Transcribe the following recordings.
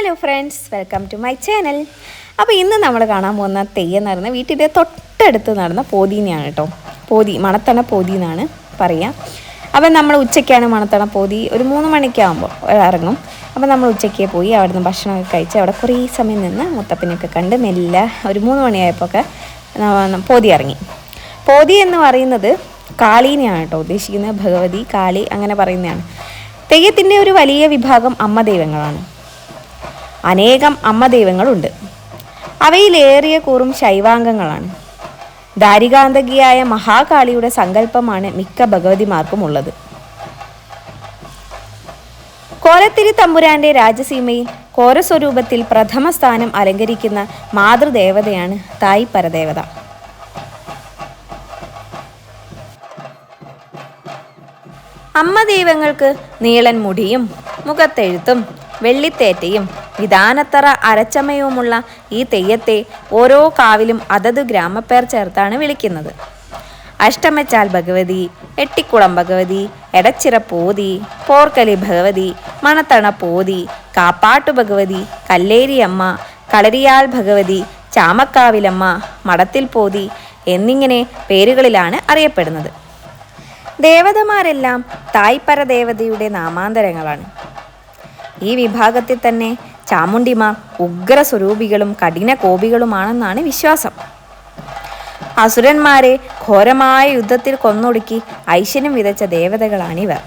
Hello friends welcome to my channel അപ്പോൾ ഇന്ന് നമ്മൾ കാണാൻ പോകുന്ന തെയ്യം പറയുന്നത് വീട്ടിന്റെ തൊട്ടടുത്ത് നടന്ന പോതീനെയാണ് കേട്ടോ. പോതി മണത്തണ പോതി എന്നാണ് പറയുക അപ്പം നമ്മൾ ഉച്ചയ്ക്കാണ് മണത്തണ പോതി. ഒരു മൂന്ന് മണിക്കാകുമ്പോൾ ഇറങ്ങും. അപ്പം നമ്മൾ ഉച്ചയ്ക്ക് പോയി അവിടെ നിന്ന് ഭക്ഷണമൊക്കെ കഴിച്ച് അവിടെ കുറേ സമയം നിന്ന് മുത്തപ്പനെയൊക്കെ കണ്ട് മെല്ലെ ഒരു മൂന്ന് മണിയായപ്പോൾ ഒക്കെ പോതി ഇറങ്ങി. പോതി എന്ന് പറയുന്നത് കാളീനെയാണ് കേട്ടോ ഉദ്ദേശിക്കുന്നത്. ഭഗവതി കാളി അങ്ങനെ പറയുന്നതാണ്. തെയ്യത്തിന്റെ ഒരു വലിയ വിഭാഗം അമ്മ ദൈവങ്ങളാണ് അനേകം അമ്മ ദൈവങ്ങളുണ്ട് അവയിലേറിയ കൂറും ശൈവാംഗങ്ങളാണ്. ദാരികാന്തകിയായ മഹാകാളിയുടെ സങ്കല്പമാണ് മിക്ക ഭഗവതിമാർക്കും ഉള്ളത്. കോലത്തിരി തമ്പുരാന്റെ രാജസീമയിൽ കോരസ്വരൂപത്തിൽ പ്രഥമ സ്ഥാനം അലങ്കരിക്കുന്ന മാതൃദേവതയാണ് തായ് പരദേവത. അമ്മ ദൈവങ്ങൾക്ക് നീളൻ മുടിയും മുഖത്തെഴുത്തും വെള്ളിത്തേറ്റയും വിധാനത്തറ അരച്ചമയവുമുള്ള ഈ തെയ്യത്തെ ഓരോ കാവിലും അതത് ഗ്രാമപ്പേർ ചേർത്താണ് വിളിക്കുന്നത്. അഷ്ടമച്ചാൽ ഭഗവതി എട്ടിക്കുളം ഭഗവതി എടച്ചിറ പോതി പോർക്കലി ഭഗവതി മണത്തണ പോതി കാപ്പാട്ടു ഭഗവതി കല്ലേരിയമ്മ കളരിയാൽ ഭഗവതി ചാമക്കാവിലമ്മ മടത്തിൽ പോതി എന്നിങ്ങനെ പേരുകളിലാണ് അറിയപ്പെടുന്നത്. ദേവതമാരെല്ലാം തായ്പര ദേവതയുടെ നാമാന്തരങ്ങളാണ്. ഈ വിഭാഗത്തിൽ തന്നെ ചാമുണ്ടിമാർ ഉഗ്ര സ്വരൂപികളും കഠിന കോപികളുമാണെന്നാണ് വിശ്വാസം. അസുരന്മാരെ ഘോരമായ യുദ്ധത്തിൽ കൊന്നൊടുക്കി ഐശ്വര്യം വിതച്ച ദേവതകളാണിവർ.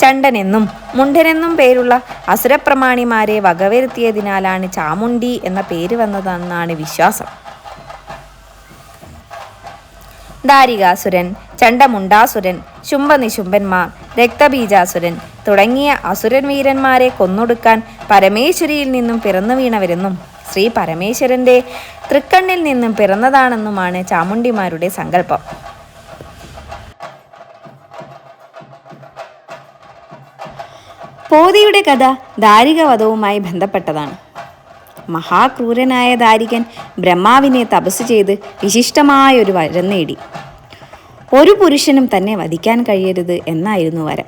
ചണ്ടനെന്നും മുണ്ടനെന്നും പേരുള്ള അസുരപ്രമാണിമാരെ വകവരുത്തിയതിനാലാണ് ചാമുണ്ടി എന്ന പേര് വന്നതെന്നാണ് വിശ്വാസം. ദാരികാസുരൻ ചണ്ടമുണ്ടാസുരൻ ശുംഭനിശുംഭന്മാർ രക്തബീജാസുരൻ തുടങ്ങിയ അസുരൻ വീരന്മാരെ കൊന്നൊടുക്കാൻ പരമേശ്വരിയിൽ നിന്നും പിറന്നു വീണവരെന്നും ശ്രീ പരമേശ്വരന്റെ തൃക്കണ്ണിൽ നിന്നും പിറന്നതാണെന്നുമാണ് ചാമുണ്ടിമാരുടെ സങ്കല്പം. പോതിയുടെ കഥ ദാരികവധവുമായി ബന്ധപ്പെട്ടതാണ്. മഹാക്രൂരനായ ദാരികൻ ബ്രഹ്മാവിനെ തപസ് ചെയ്ത് വിശിഷ്ടമായൊരു വരം നേടി. ഒരു പുരുഷനും തന്നെ വധിക്കാൻ കഴിയരുത് എന്നായിരുന്നു വരം.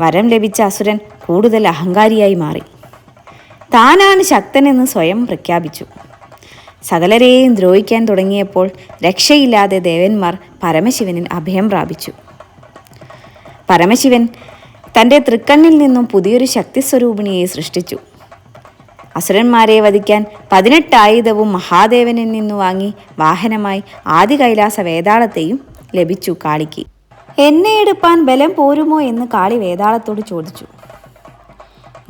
വരം ലഭിച്ച അസുരൻ കൂടുതൽ അഹങ്കാരിയായി മാറി. താനാണ് ശക്തനെന്ന് സ്വയം പ്രഖ്യാപിച്ചു. സകലരെയും ദ്രോഹിക്കാൻ തുടങ്ങിയപ്പോൾ രക്ഷയില്ലാതെ ദേവന്മാർ പരമശിവനിൽ അഭയം പ്രാപിച്ചു. പരമശിവൻ തന്റെ തൃക്കണ്ണിൽ നിന്നും പുതിയൊരു ശക്തി സ്വരൂപിണിയെ സൃഷ്ടിച്ചു. അസുരന്മാരെ വധിക്കാൻ പതിനെട്ട് ആയുധവും മഹാദേവനിൽ നിന്നു വാങ്ങി വാഹനമായി ആദി കൈലാസ വേതാളത്തെയും ലഭിച്ചു കാളിക്ക്. എന്നെ എടുപ്പാൻ ബലം പോരുമോ എന്ന് കാളി വേതാളത്തോട് ചോദിച്ചു.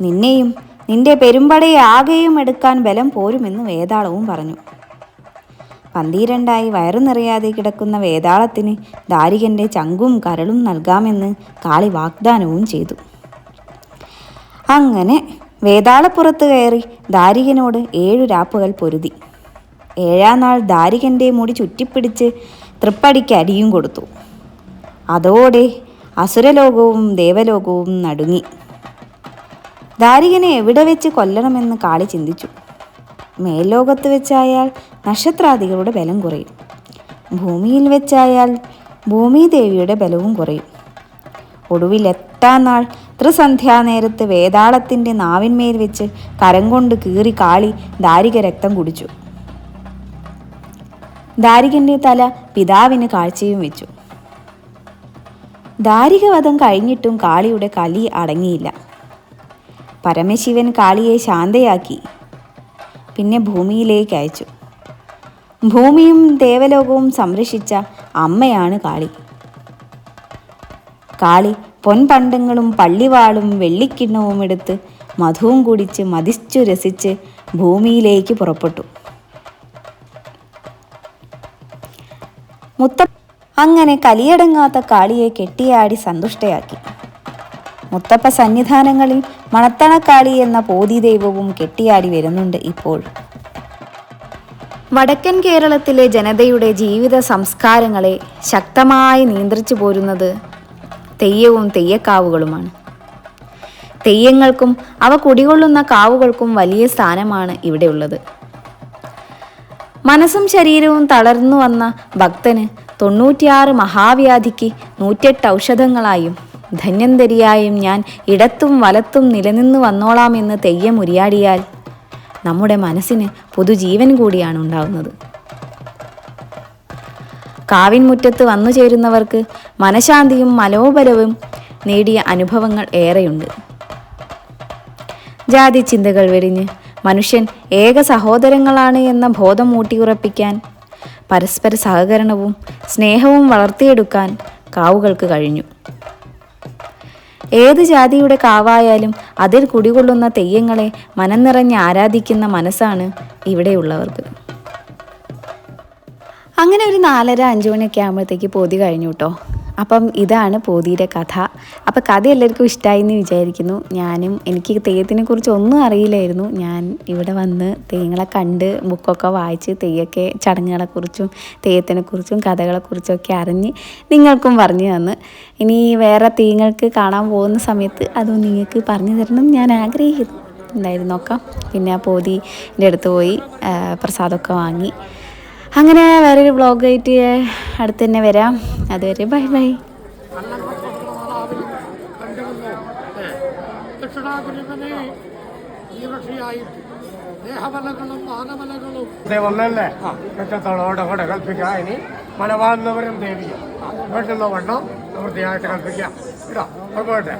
നിന്നെയും നിന്റെ പെരുമ്പടയെ ആകെയും എടുക്കാൻ ബലം പോരുമെന്ന് വേതാളവും പറഞ്ഞു. പന്തിരണ്ടായി വയറു നിറയാതെ കിടക്കുന്ന വേതാളത്തിന് ദാരികന്റെ ചങ്കും കരളും നൽകാമെന്ന് കാളി വാഗ്ദാനവും ചെയ്തു. അങ്ങനെ വേതാളപ്പുറത്ത് കയറി ദാരികനോട് ഏഴു രാപ്പുകൾ പൊരുതി. ഏഴാം നാൾ ദാരികന്റെ മുടി ചുറ്റിപ്പിടിച്ച് തൃപ്പടിക്ക് അടിയും കൊടുത്തു. അതോടെ അസുരലോകവും ദേവലോകവും നടുങ്ങി. ദാരികനെ എവിടെ വെച്ച് കൊല്ലണമെന്ന് കാളി ചിന്തിച്ചു. മേൽലോകത്ത് വെച്ചായാൽ നക്ഷത്രാദികളുടെ ബലം കുറയും. ഭൂമിയിൽ വെച്ചായാൽ ഭൂമിദേവിയുടെ ബലവും കുറയും. ഒടുവിൽ എട്ടാം നാൾ ത്രിസന്ധ്യാനേരത്ത് വേതാളത്തിന്റെ നാവിന്മേൽ വെച്ച് കരം കൊണ്ട് കീറി കാളി ദാരിക രക്തം കുടിച്ചു. ദാരികന്റെ തല പിതാവിന് കാഴ്ചയും വെച്ചു. ദാരികവധം കഴിഞ്ഞിട്ടും കാളിയുടെ കലി അടങ്ങിയില്ല. പരമശിവൻ കാളിയെ ശാന്തയാക്കി പിന്നെ ഭൂമിയിലേക്ക് അയച്ചു. ഭൂമിയും ദേവലോകവും സംരക്ഷിച്ച അമ്മയാണ് കാളി. കാളി പൊൻപണ്ടങ്ങളും പള്ളിവാളും വെള്ളിക്കിണ്ണവും എടുത്ത് മധുവും കുടിച്ച് മതിച്ചു രസിച്ച് ഭൂമിയിലേക്ക് പുറപ്പെട്ടു. മുത്ത അങ്ങനെ കലിയടങ്ങാത്ത കാളിയെ കെട്ടിയാടി സന്തുഷ്ടയാക്കി. മുത്തപ്പ സന്നിധാനങ്ങളിൽ മണത്തണക്കാളി എന്ന പോതി ദൈവവും കെട്ടിയാടി വരുന്നുണ്ട് ഇപ്പോൾ. വടക്കൻ കേരളത്തിലെ ജനതയുടെ ജീവിത സംസ്കാരങ്ങളെ ശക്തമായി നിയന്ത്രിച്ചു പോരുന്നത് തെയ്യവും തെയ്യക്കാവുകളുമാണ്. തെയ്യങ്ങൾക്കും അവ കുടികൊള്ളുന്ന കാവുകൾക്കും വലിയ സ്ഥാനമാണ് ഇവിടെയുള്ളത്. മനസ്സും ശരീരവും തളർന്നു വന്ന ഭക്തന് തൊണ്ണൂറ്റിയാറ് മഹാവ്യാധിക്ക് നൂറ്റെട്ട് ഔഷധങ്ങളായും ധന്യന്തരിയായും ഞാൻ ഇടത്തും വലത്തും നിലനിന്ന് വന്നോളാമെന്ന് തെയ്യം ഉരിയാടിയാൽ നമ്മുടെ മനസ്സിന് പുതുജീവൻ കൂടിയാണ് ഉണ്ടാവുന്നത്. കാവിൻ മുറ്റത്ത് വന്നു ചേരുന്നവർക്ക് മനഃശാന്തിയും മനോബലവും നേടിയ അനുഭവങ്ങൾ ഏറെയുണ്ട്. ജാതി ചിന്തകൾ വെടിഞ്ഞ് മനുഷ്യൻ ഏക സഹോദരങ്ങളാണ് എന്ന ബോധം ഊട്ടിയുറപ്പിക്കാൻ പരസ്പര സഹകരണവും സ്നേഹവും വളർത്തിയെടുക്കാൻ കാവുകൾക്ക് കഴിഞ്ഞു. ഏത് ജാതിയുടെ കാവായാലും അതിൽ കുടികൊള്ളുന്ന തെയ്യങ്ങളെ മനം നിറഞ്ഞ് ആരാധിക്കുന്ന മനസ്സാണ് ഇവിടെയുള്ളവർക്ക്. അങ്ങനെ ഒരു നാലര അഞ്ച് മണിയൊക്കെ ആകുമ്പോഴത്തേക്ക് പോതി കഴിഞ്ഞു കേട്ടോ അപ്പം ഇതാണ് പോതിയുടെ കഥ. അപ്പം കഥ എല്ലാവർക്കും ഇഷ്ടമായി എന്ന് വിചാരിക്കുന്നു. ഞാനും എനിക്ക് തെയ്യത്തിനെ കുറിച്ച് ഒന്നും അറിയില്ലായിരുന്നു. ഞാൻ ഇവിടെ വന്ന് തെയ്യങ്ങളെ കണ്ട് ബുക്കൊക്കെ വായിച്ച് തെയ്യൊക്കെ ചടങ്ങുകളെക്കുറിച്ചും തെയ്യത്തിനെക്കുറിച്ചും കഥകളെക്കുറിച്ചും ഒക്കെ അറിഞ്ഞ് നിങ്ങൾക്കും പറഞ്ഞു തന്ന്. ഇനി വേറെ തെയ്യങ്ങൾക്ക് കാണാൻ പോകുന്ന സമയത്ത് അതും നിങ്ങൾക്ക് പറഞ്ഞു തരണം ഞാൻ ആഗ്രഹിക്കുന്നു. എന്തായാലും നോക്കാം. പിന്നെ ആ പോതിന്റെ അടുത്ത് പോയി പ്രസാദമൊക്കെ വാങ്ങി. അങ്ങനെ വേറൊരു വ്ളോഗായിട്ട് അടുത്ത് തന്നെ വരാം അതുവരെ ബൈ ബൈ ദക്ഷിണാഗുരുവിനെ ജീവക്ഷിയായി ദേഹബലങ്ങളും മാനബലങ്ങളും വന്നല്ലേ കുറ്റത്തോടെ കൂടെ കൽപ്പിക്കാം ഇനി മനവാന്നവരും ദേവിയ വേണ്ടുന്ന വണ്ണം വൃത്തിയായിട്ട് കൽപ്പിക്കാം ഇടാ പോട്ടെ